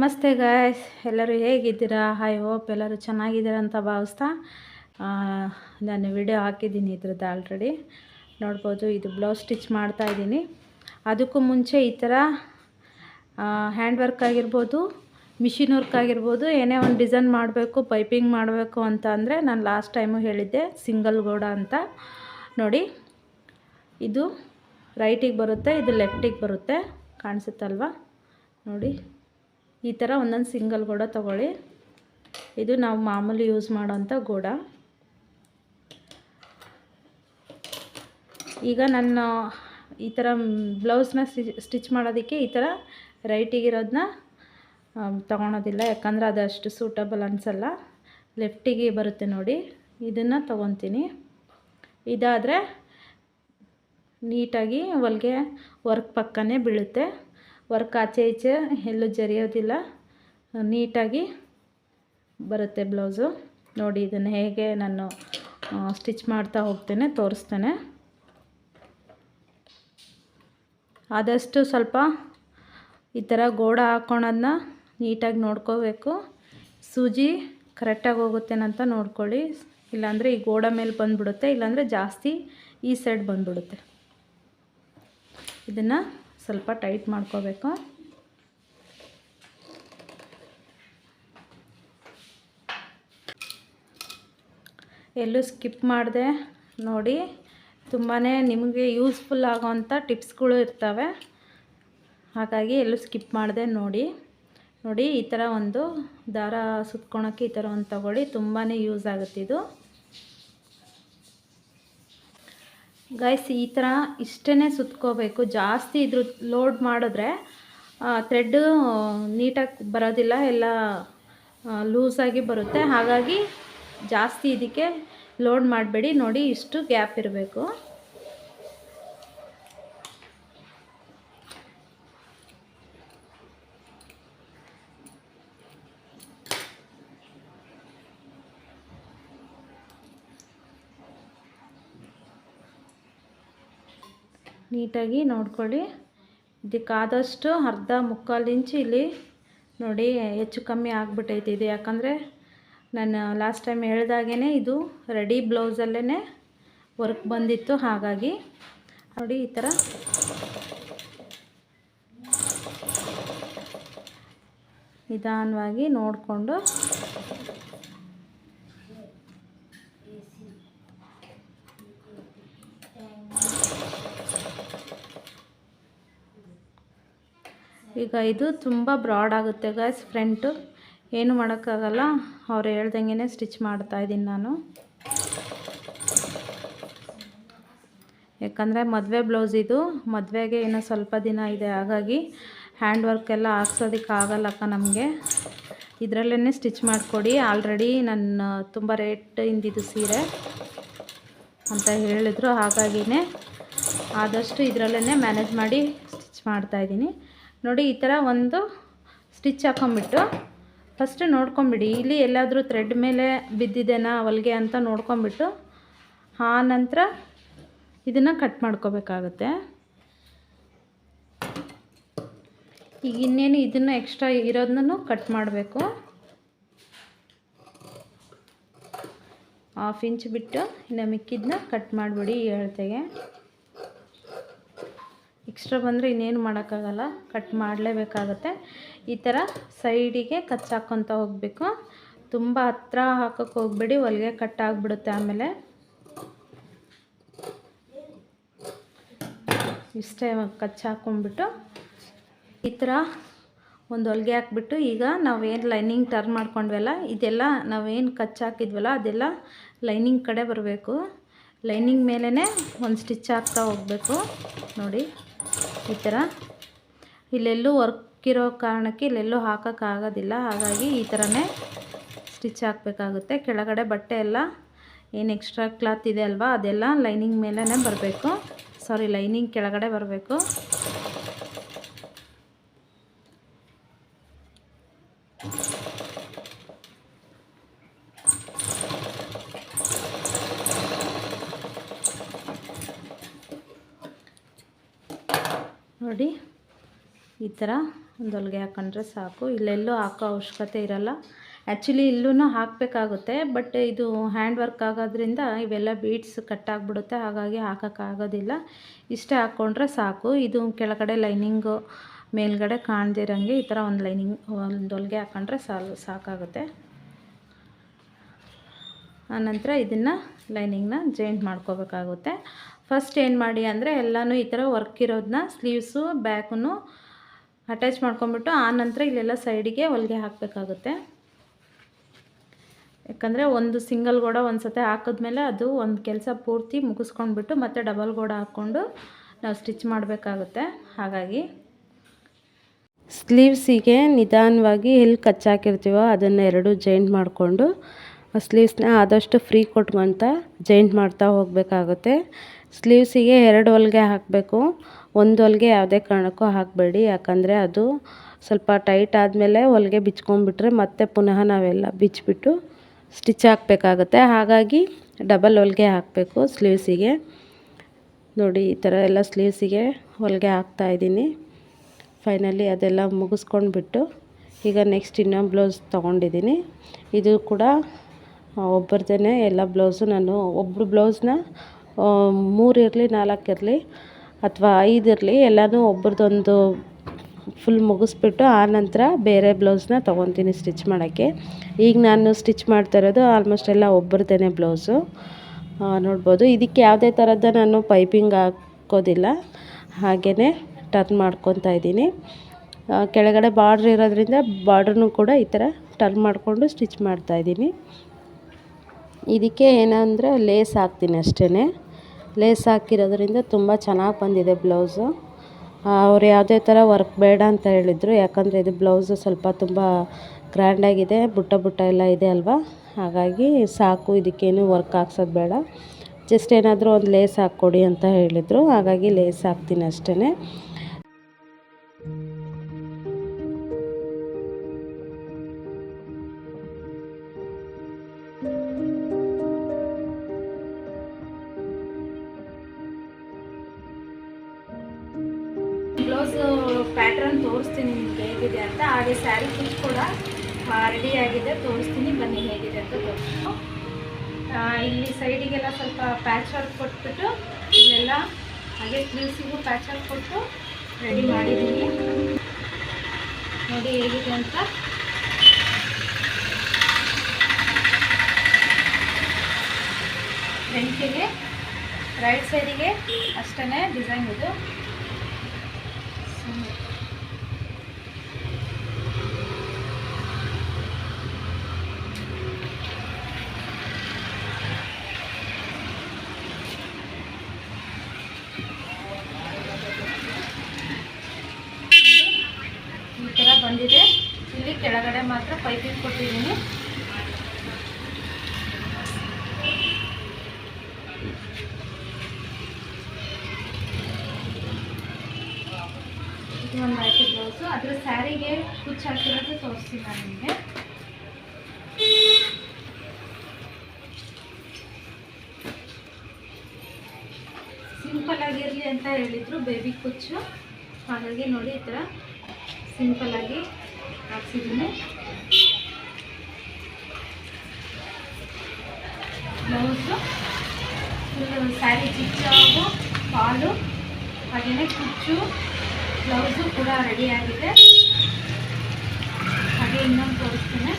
ನಮಸ್ತೆ ಗಾಯ್ಸ್ ಎಲ್ಲರೂ ಹೇಗಿದ್ದೀರಾ? ಹಾಯ್ ಹೋಪ್ ಎಲ್ಲರೂ ಚೆನ್ನಾಗಿದ್ದೀರಾ ಅಂತ ಭಾವಿಸ್ತಾ ನಾನು ವಿಡಿಯೋ ಹಾಕಿದ್ದೀನಿ ಇದ್ರದ್ದು ಆಲ್ರೆಡಿ ನೋಡ್ಬೋದು, ಇದು ಬ್ಲೌಸ್ ಸ್ಟಿಚ್ ಮಾಡ್ತಾ ಇದ್ದೀನಿ. ಅದಕ್ಕೂ ಮುಂಚೆ ಈ ಥರ ಹ್ಯಾಂಡ್ ವರ್ಕ್ ಆಗಿರ್ಬೋದು ಮಿಷಿನ್ ವರ್ಕ್ ಆಗಿರ್ಬೋದು, ಏನೇ ಒಂದು ಡಿಸೈನ್ ಮಾಡಬೇಕು ಪೈಪಿಂಗ್ ಮಾಡಬೇಕು ಅಂತ ಅಂದರೆ ನಾನು ಲಾಸ್ಟ್ ಟೈಮು ಹೇಳಿದ್ದೆ ಸಿಂಗಲ್ ಗೋಡ ಅಂತ. ನೋಡಿ, ಇದು ರೈಟಿಗೆ ಬರುತ್ತೆ, ಇದು ಲೆಫ್ಟಿಗೆ ಬರುತ್ತೆ. ಕಾಣಿಸುತ್ತಲ್ವಾ? ನೋಡಿ. ಈ ಥರ ಒಂದೊಂದು ಸಿಂಗಲ್ ಗೋಡ ತಗೊಳ್ಳಿ. ಇದು ನಾವು ಮಾಮೂಲಿ ಯೂಸ್ ಮಾಡೋಂಥ ಗೋಡ. ಈಗ ನನ್ನ ಈ ಥರ ಬ್ಲೌಸ್ನ ಸ್ಟಿಚ್ ಮಾಡೋದಕ್ಕೆ ಈ ಥರ ರೈಟಿಗಿರೋದನ್ನ ತೊಗೊಳೋದಿಲ್ಲ. ಯಾಕಂದರೆ ಅದು ಅಷ್ಟು ಸೂಟಬಲ್ ಅನಿಸಲ್ಲ. ಲೆಫ್ಟಿಗೆ ಬರುತ್ತೆ ನೋಡಿ. ಇದನ್ನು ತೊಗೊತೀನಿ. ಇದಾದರೆ ನೀಟಾಗಿ ಹೊಲಿಗೆ ವರ್ಕ್ ಪಕ್ಕನೇ ಬೀಳುತ್ತೆ. ವರ್ಕ್ ಆಚೆ ಈಚೆ ಎಲ್ಲೂ ಜರಿಯೋದಿಲ್ಲ. ನೀಟಾಗಿ ಬರುತ್ತೆ ಬ್ಲೌಸು. ನೋಡಿ ಇದನ್ನು ಹೇಗೆ ನಾನು ಸ್ಟಿಚ್ ಮಾಡ್ತಾ ಹೋಗ್ತೇನೆ, ತೋರಿಸ್ತೇನೆ. ಆದಷ್ಟು ಸ್ವಲ್ಪ ಈ ಥರ ಗೋಡ ಹಾಕ್ಕೊಳೋದನ್ನ ನೀಟಾಗಿ ನೋಡ್ಕೋಬೇಕು. ಸೂಜಿ ಕರೆಕ್ಟಾಗಿ ಹೋಗುತ್ತೇನಂತ ನೋಡ್ಕೊಳ್ಳಿ. ಇಲ್ಲಾಂದರೆ ಈ ಗೋಡ ಮೇಲೆ ಬಂದುಬಿಡುತ್ತೆ, ಇಲ್ಲಾಂದರೆ ಜಾಸ್ತಿ ಈ ಸೈಡ್ ಬಂದುಬಿಡುತ್ತೆ. ಇದನ್ನು ಸ್ವಲ್ಪ ಟೈಟ್ ಮಾಡ್ಕೋಬೇಕು. ಎಲ್ಲೂ ಸ್ಕಿಪ್ ಮಾಡಿದೆ. ನೋಡಿ ತುಂಬಾ ನಿಮಗೆ ಯೂಸ್ಫುಲ್ ಆಗೋವಂಥ ಟಿಪ್ಸ್ಗಳು ಇರ್ತವೆ. ಹಾಗಾಗಿ ಎಲ್ಲೂ ಸ್ಕಿಪ್ ಮಾಡಿದೆ ನೋಡಿ. ನೋಡಿ, ಈ ಥರ ಒಂದು ದಾರ ಸುತ್ಕೊಳಕ್ಕೆ ಈ ಥರ ಒಂದು ತಗೊಳ್ಳಿ. ತುಂಬಾ ಯೂಸ್ ಆಗುತ್ತೆ ಇದು ಗೈಸ್ ಈ ಥರ ಇಷ್ಟೇ ಸುತ್ಕೋಬೇಕು. ಜಾಸ್ತಿ ಇದ್ರ ಲೋಡ್ ಮಾಡಿದ್ರೆ ಥ್ರೆಡ್ ನೀಟಾಗಿ ಬರೋದಿಲ್ಲ, ಎಲ್ಲ ಲೂಸಾಗಿ ಬರುತ್ತೆ. ಹಾಗಾಗಿ ಜಾಸ್ತಿ ಇದಕ್ಕೆ ಲೋಡ್ ಮಾಡಬೇಡಿ. ನೋಡಿ ಇಷ್ಟು ಗ್ಯಾಪ್ ಇರಬೇಕು. ನೀಟಾಗಿ ನೋಡ್ಕೊಳ್ಳಿ. ಇದಕ್ಕಾದಷ್ಟು ಅರ್ಧ ಮುಕ್ಕಾಲು ಇಂಚು ಇಲ್ಲಿ ನೋಡಿ ಹೆಚ್ಚು ಕಮ್ಮಿ ಆಗಿಬಿಟ್ಟೈತೆ ಇದು. ಯಾಕಂದರೆ ನಾನು ಲಾಸ್ಟ್ ಟೈಮ್ ಹೇಳ್ದಾಗೇ ಇದು ರೆಡಿ ಬ್ಲೌಸಲ್ಲೇ ವರ್ಕ್ ಬಂದಿತ್ತು ಹಾಗಾಗಿ. ನೋಡಿ ಈ ಥರ. ನಿಧಾನವಾಗಿ ನೋಡಿಕೊಂಡು ಈಗ ಇದು ತುಂಬ ಬ್ರಾಡ್ ಆಗುತ್ತೆ ಗಾಯ್ಸ್ ಫ್ರಂಟು ಏನು ಮಾಡೋಕ್ಕಾಗಲ್ಲ, ಅವ್ರು ಹೇಳ್ದಂಗೆ ಸ್ಟಿಚ್ ಮಾಡ್ತಾಯಿದ್ದೀನಿ ನಾನು. ಯಾಕಂದರೆ ಮದುವೆ ಬ್ಲೌಸ್ ಇದು, ಮದುವೆಗೆ ಇನ್ನೂ ಸ್ವಲ್ಪ ದಿನ ಇದೆ, ಹಾಗಾಗಿ ಹ್ಯಾಂಡ್ ವರ್ಕ್ ಎಲ್ಲ ಹಾಕ್ಸೋದಕ್ಕೆ ಆಗಲ್ಲಕ್ಕ ನಮಗೆ. ಇದರಲ್ಲೇ ಸ್ಟಿಚ್ ಮಾಡಿಕೊಡಿ. ಆಲ್ರೆಡಿ ನನ್ನ ತುಂಬ ರೇಟ್ ಇಂದಿದ್ದು ಸೀರೆ ಅಂತ ಹೇಳಿದ್ರು, ಹಾಗಾಗಿನೇ ಆದಷ್ಟು ಇದರಲ್ಲೇ ಮ್ಯಾನೇಜ್ ಮಾಡಿ ಸ್ಟಿಚ್ ಮಾಡ್ತಾಯಿದ್ದೀನಿ ನೋಡಿ, ಈ ಥರ ಒಂದು ಸ್ಟಿಚ್ ಹಾಕೊಂಬಿಟ್ಟು ಫಸ್ಟ್ ನೋಡ್ಕೊಂಬಿಡಿ. ಇಲ್ಲಿ ಎಲ್ಲಾದರೂ ಥ್ರೆಡ್ ಮೇಲೆ ಬಿದ್ದಿದೆನಾ ಹೊಲಿಗೆ ಅಂತ ನೋಡ್ಕೊಂಬಿಟ್ಟು ಆ ನಂತರ ಇದನ್ನು ಕಟ್ ಮಾಡ್ಕೋಬೇಕಾಗತ್ತೆ. ಈಗ ಇನ್ನೇನು ಇದನ್ನು ಎಕ್ಸ್ಟ್ರಾ ಇರೋದನ್ನು ಕಟ್ ಮಾಡಬೇಕು. ಹಾಫ್ ಇಂಚ್ ಬಿಟ್ಟು ಇನ್ನು ಮಿಕ್ಕಿದ್ದನ್ನ ಕಟ್ ಮಾಡಿಬಿಡಿ ಈ ಎಕ್ಸ್ಟ್ರಾ ಬಂದರೆ ಇನ್ನೇನು ಮಾಡೋಕ್ಕಾಗಲ್ಲ. ಕಟ್ ಮಾಡಲೇಬೇಕಾಗತ್ತೆ. ಈ ಥರ ಸೈಡಿಗೆ ಕಚ್ಚಾಕೊತ ಹೋಗಬೇಕು. ತುಂಬ ಹತ್ತಿರ ಹಾಕೋಕ್ಕೆ ಹೋಗ್ಬೇಡಿ, ಹೊಲಿಗೆ ಕಟ್ ಆಗಿಬಿಡುತ್ತೆ ಆಮೇಲೆ. ಇಷ್ಟೇ ಕಚ್ಚಿ ಹಾಕ್ಕೊಂಬಿಟ್ಟು ಈ ಥರ ಒಂದು ಹೊಲಿಗೆ ಹಾಕ್ಬಿಟ್ಟು ಈಗ ನಾವೇನು ಲೈನಿಂಗ್ ಟರ್ನ್ ಮಾಡ್ಕೊಂಡ್ವಲ್ಲ, ಇದೆಲ್ಲ ನಾವೇನು ಕಚ್ಚಾಕಿದ್ವಲ್ಲ ಅದೆಲ್ಲ ಲೈನಿಂಗ್ ಕಡೆ ಬರಬೇಕು. ಲೈನಿಂಗ್ ಮೇಲೇ ಒಂದು ಸ್ಟಿಚ್ ಹಾಕ್ತಾ ಹೋಗಬೇಕು. ನೋಡಿ. ಈ ಥರ ಇಲ್ಲೆಲ್ಲೂ ವರ್ಕ್ ಇರೋ ಕಾರಣಕ್ಕೆ ಇಲ್ಲೆಲ್ಲೂ ಹಾಕೋಕ್ಕಾಗೋದಿಲ್ಲ. ಹಾಗಾಗಿ ಈ ಥರನೇ ಸ್ಟಿಚ್ ಹಾಕಬೇಕಾಗುತ್ತೆ. ಕೆಳಗಡೆ ಬಟ್ಟೆ ಎಲ್ಲ ಏನು ಎಕ್ಸ್ಟ್ರಾ ಕ್ಲಾತ್ ಇದೆ ಅಲ್ವಾ, ಅದೆಲ್ಲ ಲೈನಿಂಗ್ ಮೇಲೇ ಬರಬೇಕು. ಸಾರಿ ಲೈನಿಂಗ್ ಕೆಳಗಡೆ ಬರಬೇಕು. ನೋಡಿ, ಈ ಥರ ಒಂದು ಹೊಲಿಗೆ ಹಾಕೊಂಡ್ರೆ ಸಾಕು. ಇಲ್ಲೆಲ್ಲೂ ಹಾಕೋ ಅವಶ್ಯಕತೆ ಇರಲ್ಲ. ಆ್ಯಕ್ಚುಲಿ ಇಲ್ಲೂ ಹಾಕಬೇಕಾಗುತ್ತೆ ಬಟ್ ಇದು ಹ್ಯಾಂಡ್ ವರ್ಕ್ ಆಗೋದ್ರಿಂದ ಇವೆಲ್ಲ ಬೀಡ್ಸ್ ಕಟ್ಟಾಗ್ಬಿಡುತ್ತೆ ಹಾಗಾಗಿ ಹಾಕೋಕ್ಕಾಗೋದಿಲ್ಲ ಇಷ್ಟೇ ಹಾಕ್ಕೊಂಡ್ರೆ ಸಾಕು. ಇದು ಕೆಳಗಡೆ ಲೈನಿಂಗು ಮೇಲ್ಗಡೆ ಕಾಣ್ದಿರಂಗೆ ಈ ಥರ ಒಂದು ಲೈನಿಂಗ್ ಒಂದು ಹೊಲಿಗೆ ಹಾಕೊಂಡ್ರೆ ಸಾಲು, ಸಾಕಾಗುತ್ತೆ. ಆನಂತರ ಇದನ್ನು ಲೈನಿಂಗ್ನ ಜಾಯಿಂಟ್ ಮಾಡ್ಕೋಬೇಕಾಗುತ್ತೆ. ಫಸ್ಟ್ ಏನು ಮಾಡಿ ಅಂದರೆ ಎಲ್ಲನೂ ಈ ಥರ ವರ್ಕ್ ಇರೋದನ್ನ ಸ್ಲೀವ್ಸು ಬ್ಯಾಕನ್ನು ಅಟ್ಯಾಚ್ ಮಾಡ್ಕೊಂಬಿಟ್ಟು ಆನಂತರ ಇಲ್ಲೆಲ್ಲ ಸೈಡಿಗೆ ಹೊಲಿಗೆ ಹಾಕಬೇಕಾಗುತ್ತೆ. ಯಾಕಂದರೆ ಒಂದು ಸಿಂಗಲ್ ಗೋಡ ಒಂದು ಸತಿ ಹಾಕಿದ್ಮೇಲೆ ಅದು ಒಂದು ಕೆಲಸ ಪೂರ್ತಿ ಮುಗಿಸ್ಕೊಂಡ್ಬಿಟ್ಟು ಮತ್ತೆ ಡಬಲ್ ಗೋಡ ಹಾಕ್ಕೊಂಡು ನಾವು ಸ್ಟಿಚ್ ಮಾಡಬೇಕಾಗುತ್ತೆ. ಹಾಗಾಗಿ ಸ್ಲೀವ್ಸಿಗೆ ನಿಧಾನವಾಗಿ ಎಲ್ಲಿ ಕಚ್ಚಾಕಿರ್ತೀವೋ ಅದನ್ನು ಎರಡು ಜಾಯಿಂಟ್ ಮಾಡಿಕೊಂಡು ಸ್ಲೀವ್ಸ್ನ ಆದಷ್ಟು ಫ್ರೀ ಕೊಟ್ಕೊಂತ ಜಾಯಿಂಟ್ ಮಾಡ್ತಾ ಹೋಗಬೇಕಾಗುತ್ತೆ. ಸ್ಲೀವ್ಸಿಗೆ ಎರಡು ಹೊಲಿಗೆ ಹಾಕಬೇಕು. ಒಂದು ಹೊಲಿಗೆ ಯಾವುದೇ ಕಾರಣಕ್ಕೂ ಹಾಕಬೇಡಿ. ಯಾಕಂದರೆ ಅದು ಸ್ವಲ್ಪ ಟೈಟ್ ಆದಮೇಲೆ ಹೊಲಿಗೆ ಬಿಚ್ಕೊಂಡ್ಬಿಟ್ರೆ ಮತ್ತೆ ಪುನಃ ನಾವೆಲ್ಲ ಬಿಚ್ಚಿಬಿಟ್ಟು ಸ್ಟಿಚ್ ಹಾಕಬೇಕಾಗುತ್ತೆ. ಹಾಗಾಗಿ ಡಬಲ್ ಹೊಲಿಗೆ ಹಾಕಬೇಕು ಸ್ಲೀವ್ಸಿಗೆ. ನೋಡಿ, ಈ ಥರ ಎಲ್ಲ ಸ್ಲೀವ್ಸಿಗೆ ಹೊಲಿಗೆ ಹಾಕ್ತಾಯಿದ್ದೀನಿ ಫೈನಲಿ ಅದೆಲ್ಲ ಮುಗಿಸ್ಕೊಂಡ್ಬಿಟ್ಟು ಈಗ ನೆಕ್ಸ್ಟ್ ಇನ್ನೊಂದು ಬ್ಲೌಸ್ ತೊಗೊಂಡಿದ್ದೀನಿ. ಇದು ಕೂಡ ಒಬ್ಬರದೇ ಎಲ್ಲ ಬ್ಲೌಸು ನಾನು ಒಬ್ಬರು ಬ್ಲೌಸ್ನ ಮೂರು ಇರಲಿ, ನಾಲ್ಕು ಇರಲಿ, ಅಥವಾ ಐದು ಇರಲಿ, ಎಲ್ಲನೂ ಒಬ್ರದ್ದೊಂದು ಫುಲ್ ಮುಗಿಸ್ಬಿಟ್ಟು ಆ ನಂತರ ಬೇರೆ ಬ್ಲೌಸ್ನ ತೊಗೊತೀನಿ ಸ್ಟಿಚ್ ಮಾಡೋಕ್ಕೆ. ಈಗ ನಾನು ಸ್ಟಿಚ್ ಮಾಡ್ತಾ ಇರೋದು ಆಲ್ಮೋಸ್ಟ್ ಎಲ್ಲ ಒಬ್ಬರದೇ ಬ್ಲೌಸು. ನೋಡ್ಬೋದು. ಇದಕ್ಕೆ ಯಾವುದೇ ಥರದ ನಾನು ಪೈಪಿಂಗ್ ಹಾಕೋದಿಲ್ಲ. ಹಾಗೇ ಟರ್ನ್ ಮಾಡ್ಕೊತಾ ಇದ್ದೀನಿ. ಕೆಳಗಡೆ ಬಾರ್ಡ್ರ್ ಇರೋದ್ರಿಂದ ಬಾರ್ಡ್ರನ್ನು ಕೂಡ ಈ ಥರ ಟರ್ನ್ ಮಾಡಿಕೊಂಡು ಸ್ಟಿಚ್ ಮಾಡ್ತಾಯಿದ್ದೀನಿ ಇದಕ್ಕೆ ಏನಂದರೆ ಲೇಸ್ ಹಾಕ್ತೀನಿ ಅಷ್ಟೇ ಲೇಸ್ ಹಾಕಿರೋದ್ರಿಂದ ತುಂಬ ಚೆನ್ನಾಗಿ ಬಂದಿದೆ ಬ್ಲೌಸು. ಅವ್ರು ಯಾವುದೇ ಥರ ವರ್ಕ್ ಬೇಡ ಅಂತ ಹೇಳಿದರು, ಯಾಕಂದರೆ ಇದು ಬ್ಲೌಸು ಸ್ವಲ್ಪ ತುಂಬ ಗ್ರ್ಯಾಂಡಾಗಿದೆ ಬುಟ್ಟ ಬುಟ್ಟ ಎಲ್ಲ ಇದೆ ಅಲ್ವಾ? ಹಾಗಾಗಿ ಸಾಕು, ಇದಕ್ಕೇನು ವರ್ಕ್ ಹಾಕ್ಸೋದು ಬೇಡ. ಜಸ್ಟ್ ಏನಾದರೂ ಒಂದು ಲೇಸ್ ಹಾಕ್ಕೊಡಿ ಅಂತ ಹೇಳಿದರು, ಹಾಗಾಗಿ ಲೇಸ್ ಹಾಕ್ತೀನಿ ಅಷ್ಟೇ ಪ್ಯಾಟ್ರನ್ ತೋರಿಸ್ತೀನಿ ನಿಮ್ಗೆ ಹೇಗಿದೆ ಅಂತ. ಹಾಗೆ ಸ್ಯಾರಿ ಫುಲ್ ಕೂಡ ರೆಡಿ ಆಗಿದೆ. ತೋರಿಸ್ತೀನಿ. ಬನ್ನಿ ಹೇಗಿದೆ ಅಂತ ತೋರಿಸ್ತು ಇಲ್ಲಿ ಸೈಡಿಗೆಲ್ಲ ಸ್ವಲ್ಪ ಪ್ಯಾಚ್ ವರ್ಕ್ ಕೊಟ್ಬಿಟ್ಟು, ಇಲ್ಲೆಲ್ಲ ಹಾಗೆ ಸ್ಲೀವ್ಸಿಗೂ ಪ್ಯಾಚ್ ವರ್ಕ್ ಕೊಟ್ಟು ರೆಡಿ ಮಾಡಿದ್ದೀನಿ. ನೋಡಿ ಹೇಗಿದೆ ಅಂತ. ಫ್ರಂಟಿಗೆ ರೈಟ್ ಸೈಡಿಗೆ ಅಷ್ಟೇ ಡಿಸೈನ್ ಇದು ಈ ಥರ ಬಂದಿದೆ ಇಲ್ಲಿ ಕೆಳಗಡೆ ಮಾತ್ರ ಪೈಪಿಂಗ್ ಕೊಟ್ಟಿದ್ದೀನಿ. ಇದು ಒಂದು ಬ್ಲೌಸು ಅದ್ರ ಸ್ಯಾರಿಗೆ ಕುಚ್ಚು ಹಾಕಿರೋದು ತೋರಿಸ್ತೀನಿ ನಾನು ನಿಮಗೆ. ಸಿಂಪಲ್ ಆಗಿರಲಿ ಅಂತ ಹೇಳಿದ್ರು ಬೇಬಿ ಕುಚ್ಚು. ಹಾಗಾಗಿ ನೋಡಿ ಈ ಥರ ಸಿಂಪಲ್ ಆಗಿ ಹಾಕ್ಸಿದ್ದೀನಿ. ಬ್ಲೌಸು ಫುಲ್ಲು ಸ್ಯಾರಿ ಚಿಚ್ಚಾಗು ಪಾಲು, ಹಾಗೆಯೇ ಕುಚ್ಚು, ಬ್ಲೌಸು ಕೂಡ ರೆಡಿ ಆಗಿದೆ. ಹಾಗೆ ಇನ್ನೊಂದು ತೋರಿಸ್ತೇನೆ.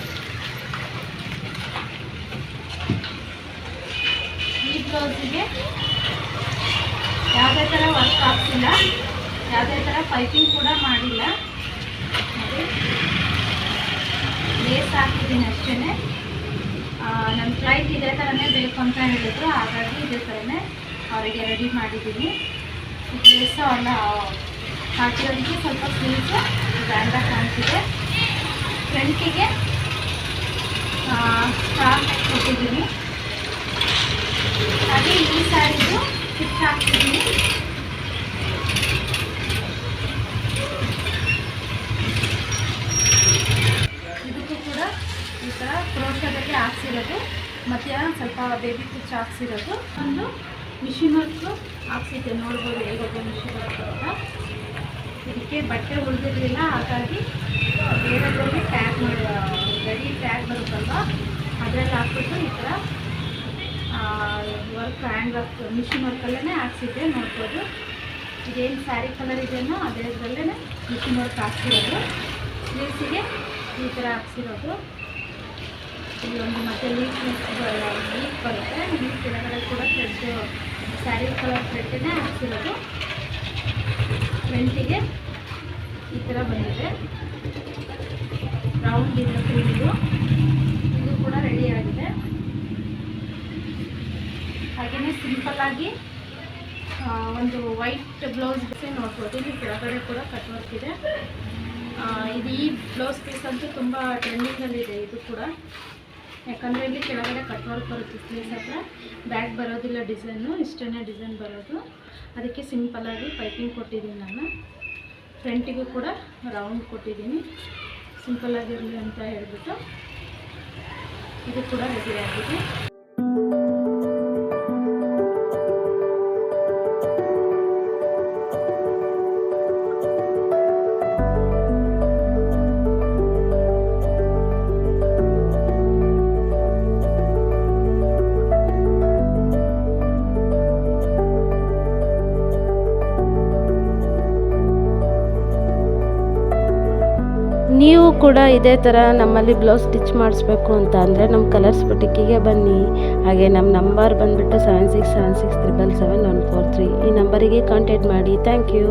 ಈ ಬ್ಲೌಸಿಗೆ ಯಾವುದೇ ಥರ ವರ್ಕ್ ಆಗ್ತಿಲ್ಲ. ಯಾವುದೇ ಥರ ಪೈಪಿಂಗ್ ಕೂಡ ಮಾಡಿಲ್ಲ. ಲೇಸ್ ಹಾಕಿದ್ದೀನಿ ಅಷ್ಟೇ ನನ್ನ ಫ್ಲೈಟ್ ಇದೇ ಥರನೇ ಬೇಕು ಅಂತ ಹೇಳಿದ್ರು. ಹಾಗಾಗಿ ಇದೇ ಥರನೇ ಅವರಿಗೆ ರೆಡಿ ಮಾಡಿದ್ದೀನಿ. ಪ್ಲೇಸ್ ಅವನ್ನ ಹಾಕಿರೋದಕ್ಕೆ ಸ್ವಲ್ಪ ಸ್ಲೀವ್ಸು ಗ್ರ್ಯಾಂಡಾಗಿ ಕಾಣ್ತಿದೆ. ಫ್ರಂಟಿಗೆ ಸ್ಟಾರ್ ಕೊಟ್ಟಿದ್ದೀನಿ. ಹಾಗೆ ಈ ಸ್ಯಾರಿದು ಫಿಟ್ ಹಾಕ್ತಿದ್ದೀನಿ ಇದಕ್ಕೂ ಕೂಡ ಈ ಥರ ಕ್ರೋಶದಲ್ಲಿ ಹಾಕ್ಸಿರೋದು ಮತ್ತು ಸ್ವಲ್ಪ ಬೇಬಿ ಕುಚ್ಚು ಹಾಕ್ಸಿರೋದು ಒಂದು ಮಿಷಿನ್ ವರ್ಕು ಹಾಕ್ಸಿದ್ದೆ ನೋಡ್ಬೋದು ಹೇಗೋದು ಮಿಷಿನ್ ವರ್ಕ್ ಅಂತ. ಇದಕ್ಕೆ ಬಟ್ಟೆ ಉಳಿದಿರಲಿಲ್ಲ, ಹಾಗಾಗಿ ಬೇರೆದ್ರಲ್ಲಿ ಟ್ಯಾಗ್ ಮಾಡಿ ರೆಡಿ ಟ್ಯಾಗ್ ಬರುತ್ತಲ್ವ? ಅದರಲ್ಲಿ ಹಾಕ್ಬಿಟ್ಟು ಈ ಥರ ವರ್ಕ್ ಹ್ಯಾಂಡ್ ವರ್ಕ್ ಮಿಷಿನ್ ವರ್ಕಲ್ಲೇ ಹಾಕ್ಸಿದ್ದೆ ನೋಡ್ಬೋದು. ಇದೇನು ಸ್ಯಾರಿ ಕಲರ್ ಇದೆಯೋ ಅದೇ ಇದರಲ್ಲೇ ಮಿಷಿನ್ ವರ್ಕ್ ಹಾಕ್ಸಿರೋದು ಸ್ಲೀವ್ಸಿಗೆ ಈ ಥರ ಹಾಕ್ಸಿರೋದು ಇಲ್ಲೊಂದು ಮತ್ತೆ ಲೀಫ್ ಲೀಕ್ ಬರುತ್ತೆ. ಲೀಕ್ ಕೆಳಗಡೆ ಕೂಡ ಥ್ರೆಡ್ ಸ್ಯಾರಿ ಕಲರ್ ಥ್ರೆಡ್ಡೇ ಹಾಕ್ಸಿರೋದು. ಫ್ರಂಟಿಗೆ ಈ ಥರ ಬಂದಿದೆ. ರೌಂಡ್ ಇದೆ ಇದು ಇದು ಕೂಡ ರೆಡಿ ಆಗಿದೆ. ಹಾಗೆಯೇ ಸಿಂಪಲ್ಲಾಗಿ ಒಂದು ವೈಟ್ ಬ್ಲೌಸ್ ನೋಡ್ಬೋದು. ಇಲ್ಲಿ ಕೆಳಗಡೆ ಕೂಡ ಕಟ್ ವರ್ಕ್ ಇದು. ಈ ಬ್ಲೌಸ್ ಪೀಸ್ ಅಂತೂ ತುಂಬ ಟ್ರೆಂಡಿಂಗಲ್ಲಿದೆ ಇದು ಕೂಡ ಯಾಕಂದರೆ ಇಲ್ಲಿ ಕೆಳಗಡೆ ಕಟ್ ವರ್ಕ್ ಬರುತ್ತೆ ಸ್ಲೀವ್ಸ್ ಹತ್ರ. ಬ್ಯಾಕ್ ಬರೋದಿಲ್ಲ ಡಿಸೈನು ಇಷ್ಟೇ ಡಿಸೈನ್ ಬರೋದು. ಅದಕ್ಕೆ ಸಿಂಪಲ್ಲಾಗಿ ಪೈಪಿಂಗ್ ಕೊಟ್ಟಿದ್ದೀನಿ ನಾನು. ಫ್ರಂಟಿಗೂ ಕೂಡ ರೌಂಡ್ ಕೊಟ್ಟಿದ್ದೀನಿ. ಸಿಂಪಲ್ಲಾಗಿರಲಿ ಅಂತ ಹೇಳ್ಬಿಟ್ಟು ಇದು ಕೂಡ ರೆಡಿ ಆಗಿದೆ. ನೀವು ಕೂಡ ಇದೇ ಥರ ನಮ್ಮಲ್ಲಿ ಬ್ಲೌಸ್ ಸ್ಟಿಚ್ ಮಾಡಿಸ್ಬೇಕು ಅಂತ ಅಂದರೆ ನಮ್ಮ ಕಲರ್ಸ್ ಬುಟಿಕ್ಕಿಗೆ ಬನ್ನಿ. ಹಾಗೆ ನಮ್ಮ ನಂಬರ್ ಬಂದುಬಿಟ್ಟು seven six seven six triple seven one four three ಈ ನಂಬರಿಗೆ ಕಾಂಟ್ಯಾಕ್ಟ್ ಮಾಡಿ. Thank you